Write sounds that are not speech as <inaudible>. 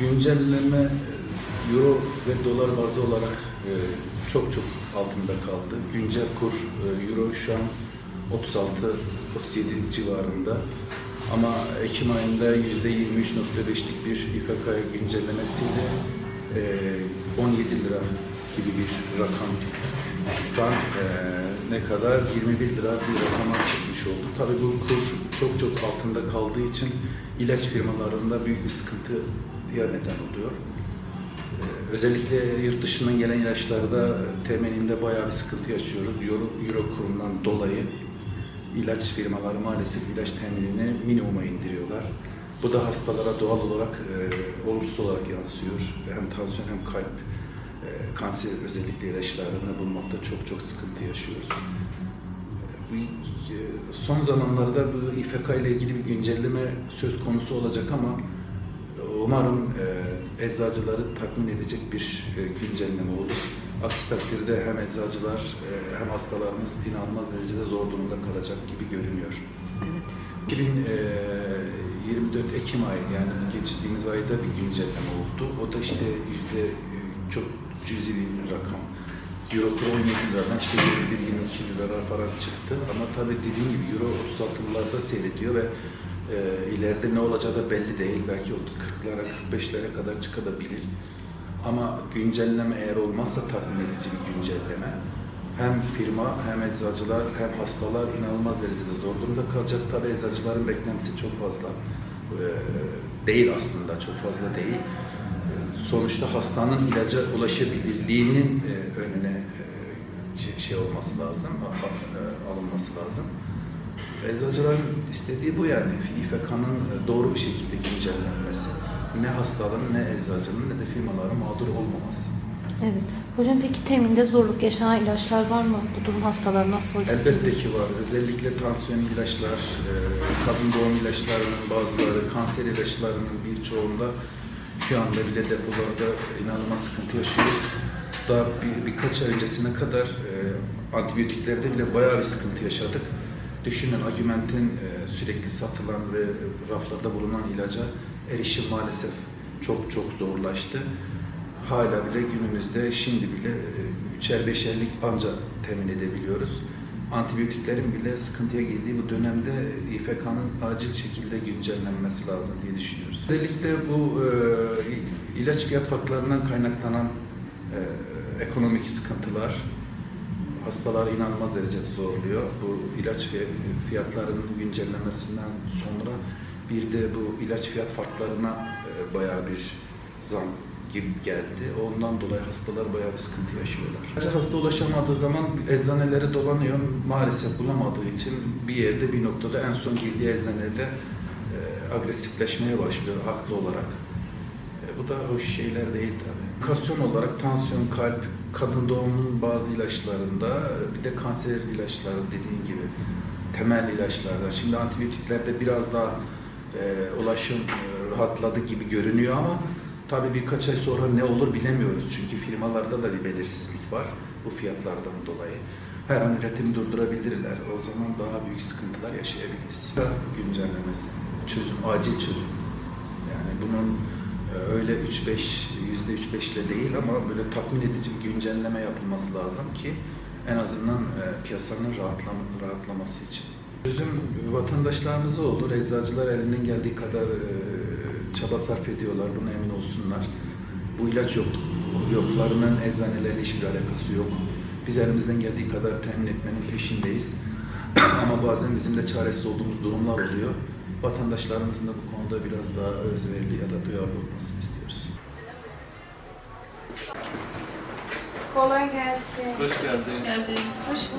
Güncelleme e, euro ve dolar bazı olarak e, çok çok altında kaldı. Güncel kur e, euro şu an 36-37 civarında. Ama Ekim ayında %23.5'lik bir İFK güncellemesiyle e, 17 lira gibi bir rakamdan e, ne kadar 21 lira bir rakama çıkmış oldu. Tabii bu kur çok çok altında kaldığı için ilaç firmalarında büyük bir sıkıntıya neden oluyor. Ee, Özellikle yurt dışından gelen ilaçlarda temelinde bayağı bir sıkıntı yaşıyoruz. Euro, Euro kurundan dolayı ilaç firmaları maalesef ilaç teminini minimuma indiriyorlar. Bu da hastalara doğal olarak e, olumsuz olarak yansıyor. Hem tansiyon hem kalp, e, kanser özellikle ilaçlarını bulmakta çok çok sıkıntı yaşıyoruz. Bu e, son zamanlarda bu İFK ile ilgili bir güncelleme söz konusu olacak ama umarım e, eczacıları tatmin edecek bir e, güncelleme olur. Aksi takdirde hem eczacılar e, hem hastalarımız inanılmaz derecede zor durumda kalacak gibi görünüyor. 2024 Ekim ayı yani bu geçtiğimiz ayda bir güncelleme oldu. O da işte yüzde çok cüzi bir rakam. Euro kuru 17 liradan işte 21-22 lira falan çıktı. Ama tabii dediğim gibi Euro 36'larda seyrediyor ve e, ileride ne olacağı da belli değil. Belki 40'lara 45'lere kadar çıkabilir. Ama güncelleme eğer olmazsa tatmin edici bir güncelleme hem firma hem eczacılar hem hastalar inanılmaz derecede zor durumda kalacak. Tabii eczacıların beklentisi çok fazla e, değil aslında çok fazla değil. E, Sonuçta hastanın ilaca ulaşabilirliğinin e, önüne e, şey, şey olması lazım, e, alınması lazım. Eczacıların istediği bu yani. İFK'nın doğru bir şekilde güncellenmesi. Ne hastalığın, ne eczacının, ne de firmaların mağdur olmaması. Evet. Hocam peki teminde zorluk yaşanan ilaçlar var mı? Bu durum hastaları nasıl olacak? Elbette ki var. Özellikle tansiyon ilaçlar, e, kadın doğum ilaçlarının bazıları, kanser ilaçlarının birçoğunda şu anda bile depolarda inanılmaz sıkıntı yaşıyoruz. Daha bir, birkaç ay öncesine kadar e, antibiyotiklerde bile bayağı bir sıkıntı yaşadık. Düşünün Agüment'in e, sürekli satılan ve raflarda bulunan ilaca erişim maalesef çok çok zorlaştı. Hala bile günümüzde şimdi bile e, üçer beşerlik anca temin edebiliyoruz. Antibiyotiklerin bile sıkıntıya girdiği bu dönemde İFK'nın acil şekilde güncellenmesi lazım diye düşünüyoruz. Özellikle bu e, ilaç fiyat farklarından kaynaklanan e, ekonomik sıkıntılar hastalar inanılmaz derecede zorluyor. Bu ilaç fiy- fiyatlarının güncellemesinden sonra bir de bu ilaç fiyat farklarına e, bayağı bir zam gibi geldi. Ondan dolayı hastalar bayağı bir sıkıntı yaşıyorlar. Hasta ulaşamadığı zaman eczaneleri dolanıyor. Maalesef bulamadığı için bir yerde bir noktada en son girdiği eczanede e, agresifleşmeye başlıyor haklı olarak. E, bu da hoş şeyler değil tabii. Kasyon olarak tansiyon, kalp, kadın doğumunun bazı ilaçlarında bir de kanser ilaçları dediğin gibi temel ilaçlarda. Şimdi antibiyotiklerde biraz daha e, ulaşım e, rahatladı gibi görünüyor ama tabii birkaç ay sonra ne olur bilemiyoruz. Çünkü firmalarda da bir belirsizlik var bu fiyatlardan dolayı. Her an üretimi durdurabilirler. O zaman daha büyük sıkıntılar yaşayabiliriz. Güncellemesi, çözüm, acil çözüm. Yani bunun e, öyle 3-5, yüzde 3-5 ile değil ama böyle tatmin edici bir güncelleme yapılması lazım ki en azından e, piyasanın rahatlama, rahatlaması için. Çözüm vatandaşlarımıza olur. Eczacılar elinden geldiği kadar e, çaba sarf ediyorlar. Buna emin olsunlar. Bu ilaç yok, yoklarının eczanelerle hiçbir alakası yok. Biz elimizden geldiği kadar temin etmenin peşindeyiz. <clears throat> Ama bazen bizim de çaresiz olduğumuz durumlar oluyor. Vatandaşlarımızın da bu konuda biraz daha özverili ya da duyarlı olmasını istiyoruz. Kolay gelsin. Hoş geldin. Hoş bulduk.